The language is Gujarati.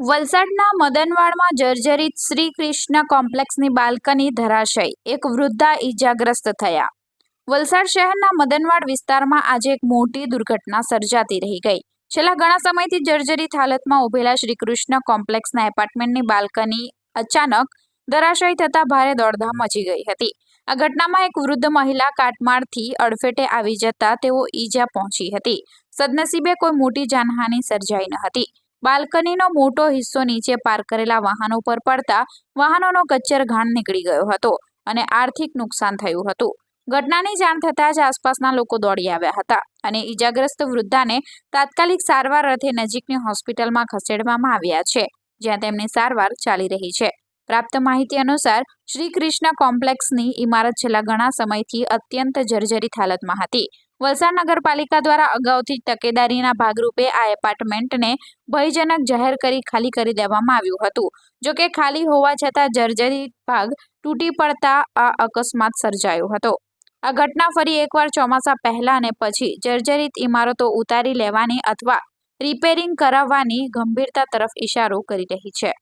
વલસાડના મદનવાડમાં જર્જરિત શ્રી કૃષ્ણ કોમ્પ્લેક્સની બાલ્કની ધરાશય. એક વૃદ્ધા ઈજાગ્રસ્ત થયા. વલસાડ શહેરના મદનવાડ વિસ્તારમાં આજે એક મોટી દુર્ઘટના સર્જાતી રહી ગઈ. છેલ્લા ઘણા સમયથી જર્જરિત હાલતમાં ઉભેલા શ્રી કૃષ્ણ કોમ્પ્લેક્સના એપાર્ટમેન્ટની બાલ્કની અચાનક ધરાશય થતાં ભારે દોડધામ મચી ગઈ હતી. આ ઘટનામાં એક વૃદ્ધ મહિલા કાટમાળથી અડફેટે આવી જતા તેઓ ઈજા પહોંચી હતી. સદનસીબે કોઈ મોટી જાનહાનિ સર્જાઈ ન હતી. બાલ્કનીનો મોટો હિસ્સો નીચે પાર્ક કરેલા વાહનો પર પડતા વાહનોનો કચ્ચર ઘાણ નીકળી ગયો હતો અને આર્થિક નુકસાન થયું હતું. ઘટનાની જાણ થતાં જ આસપાસના લોકો દોડી આવ્યા હતા અને ઈજાગ્રસ્ત વૃદ્ધાને તાત્કાલિક સારવાર અર્થે નજીકની હોસ્પિટલમાં ખસેડવામાં આવ્યા છે, જ્યાં તેમની સારવાર ચાલી રહી છે. પ્રાપ્ત માહિતી અનુસાર, શ્રી કૃષ્ણ કોમ્પ્લેક્સની ઇમારત છેલ્લા ઘણા સમયથી અત્યંત જર્જરિત હાલતમાં હતી. વલસાડ નગરપાલિકા દ્વારા અગાઉથી તકેદારીના ભાગરૂપે આ એપાર્ટમેન્ટને ભયજનક જાહેર કરી ખાલી કરી દેવામાં આવ્યું હતું. જો કે ખાલી હોવા છતાં જર્જરિત ભાગ તૂટી પડતા આ અકસ્માત સર્જાયો હતો. આ ઘટના ફરી એકવાર ચોમાસા પહેલા અને પછી જર્જરિત ઇમારતો ઉતારી લેવાની અથવા રિપેરિંગ કરાવવાની ગંભીરતા તરફ ઇશારો કરી રહી છે.